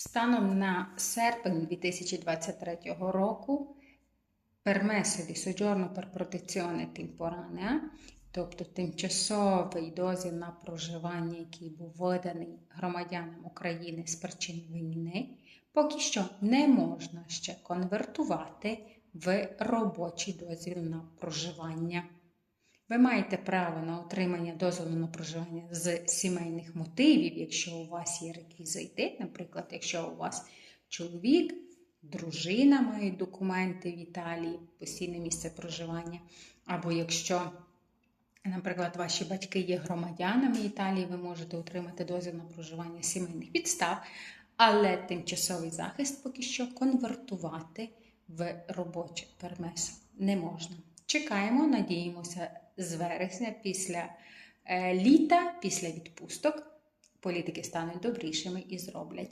Станом на серпень 2023 року permesso di soggiorno per protezione temporanea, тобто тимчасовий дозвіл на проживання, який був виданий громадянам України з причин війни, поки що не можна ще конвертувати в робочий дозвіл на проживання. Ви маєте право на отримання дозволу на проживання з сімейних мотивів, якщо у вас є реквізити. Наприклад, якщо у вас чоловік, дружина мають документи в Італії, постійне місце проживання, або якщо, наприклад, ваші батьки є громадянами Італії, ви можете отримати дозвіл на проживання сімейних підстав, але тимчасовий захист поки що конвертувати в робоче пермесо не можна. Чекаємо, надіємося, з вересня після е, літа, після відпусток політики стануть добрішими і зроблять